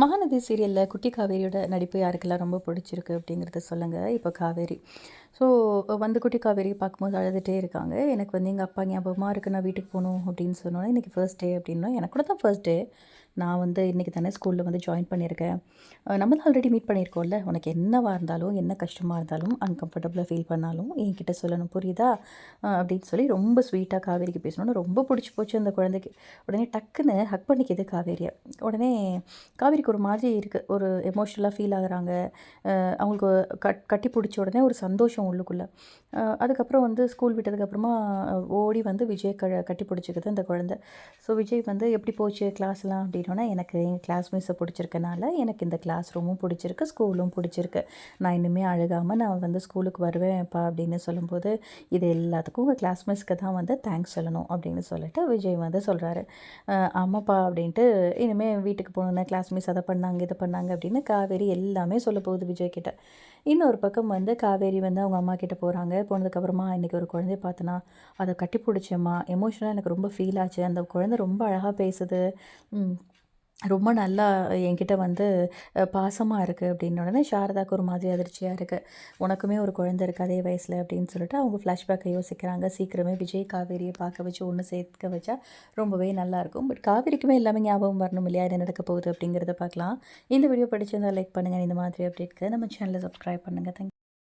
மகாநதி சீரியலில் குட்டி காவேரியோட நடிப்பு யாருக்கெல்லாம் ரொம்ப பிடிச்சிருக்கு அப்படிங்கிறத சொல்லுங்கள் இப்போ காவேரி. ஸோ வந்து குட்டி காவேரி பார்க்கும்போது அழுதுகிட்டே இருக்காங்க. எனக்கு வந்து எங்கள் அப்பா ஞாபகமாக இருக்குது நான் வீட்டுக்கு போகணும் அப்படின்னு சொன்னோன்னே இன்றைக்கி ஃபர்ஸ்ட் டே அப்படின்னா எனக்கு கூட தான் ஃபர்ஸ்ட் டே நான் வந்து இன்றைக்கி தானே ஸ்கூலில் வந்து ஜாயின் பண்ணியிருக்கேன். நம்ம தான் ஆல்ரெடி மீட் பண்ணியிருக்கோம்ல. உனக்கு என்னவாக இருந்தாலும் என்ன கஷ்டமாக இருந்தாலும் அன்கம்ஃபர்டபுளாக ஃபீல் பண்ணாலும் என்கிட்ட சொல்லணும் புரியுதா? அப்படின்னு சொல்லி ரொம்ப ஸ்வீட்டாக காவேரிக்கு பேசணும்னு ரொம்ப பிடிச்சி போச்சு அந்த குழந்தைக்கு. உடனே டக்குன்னு ஹக் பண்ணிக்கிது காவேரியை. உடனே காவேரிக்கு ஒரு மாதிரி இருக்குது ஒரு எமோஷ்னலாக ஃபீல் ஆகுறாங்க. அவங்களுக்கு கட் கட்டி பிடிச்ச உடனே ஒரு சந்தோஷம் உள்ளுக்குள்ளே. அதுக்கப்புறம் வந்து ஸ்கூல் விட்டதுக்கப்புறமா ஓடி வந்து விஜய் க கட்டி பிடிச்சிக்குது அந்த குழந்தை. ஸோ விஜய் வந்து எப்படி போச்சு கிளாஸ்லாம் அப்படின்னோன்னா எனக்கு எங்கள் கிளாஸ் மிஸ்ஸை பிடிச்சிருக்கனால எனக்கு இந்த கிளாஸ் ரூமும் பிடிச்சிருக்கு ஸ்கூலும் பிடிச்சிருக்கு. நான் இன்னுமே அழுகாமல் நான் வந்து ஸ்கூலுக்கு வருவேன்ப்பா அப்படின்னு சொல்லும்போது இது எல்லாத்துக்கும் உங்கள் கிளாஸ் மிஸ்க்கு தான் வந்து தேங்க்ஸ் சொல்லணும் அப்படின்னு சொல்லிட்டு விஜய் வந்து சொல்கிறாரு ஆமாப்பா அப்படின்ட்டு இனிமேல் வீட்டுக்கு போகணுன்னா கிளாஸ் மிஸ் அதை பண்ணாங்க இதை பண்ணாங்க அப்படின்னு காவேரி எல்லாமே சொல்ல போகுது விஜய் கிட்ட. இன்னொரு பக்கம் வந்து காவேரி வந்து அவங்க அம்மா கிட்டே போகிறாங்க போனதுக்கப்புறமா இன்றைக்கி ஒரு குழந்தைய பார்த்தனா அதை கட்டி பிடிச்சேம்மா எமோஷனலாக எனக்கு ரொம்ப ஃபீல் ஆச்சு. அந்த குழந்தை ரொம்ப அழகாக பேசுது. ரொம்ப நல்லா என்கிட்ட வந்து பாசமாக இருக்குது அப்படின்னு உடனே சாரதாக்கு ஒரு மாதிரி அதிர்ச்சியாக இருக்குது உனக்குமே ஒரு குழந்தை இருக்குது அதே வயசில் அப்படின்னு சொல்லிட்டு அவங்க ஃப்ளாஷ்பேக்கை யோசிக்கிறாங்க. சீக்கிரமே விஜய் காவேரியை பார்க்க வச்சு ஒன்று சேர்க்க வச்சா ரொம்பவே நல்லாயிருக்கும் பட் காவேரிக்குமே எல்லாமே ஞாபகம் வரணும் இல்லையா? என்ன நடக்க போகுது அப்படிங்கிறத பார்க்கலாம். இந்த வீடியோ படிச்சிருந்தால் லைக் பண்ணுங்கள் இந்த மாதிரி அப்டேட்க்கு நம்ம சேனலை சப்ஸ்கிரைப் பண்ணுங்கள் தேங்க்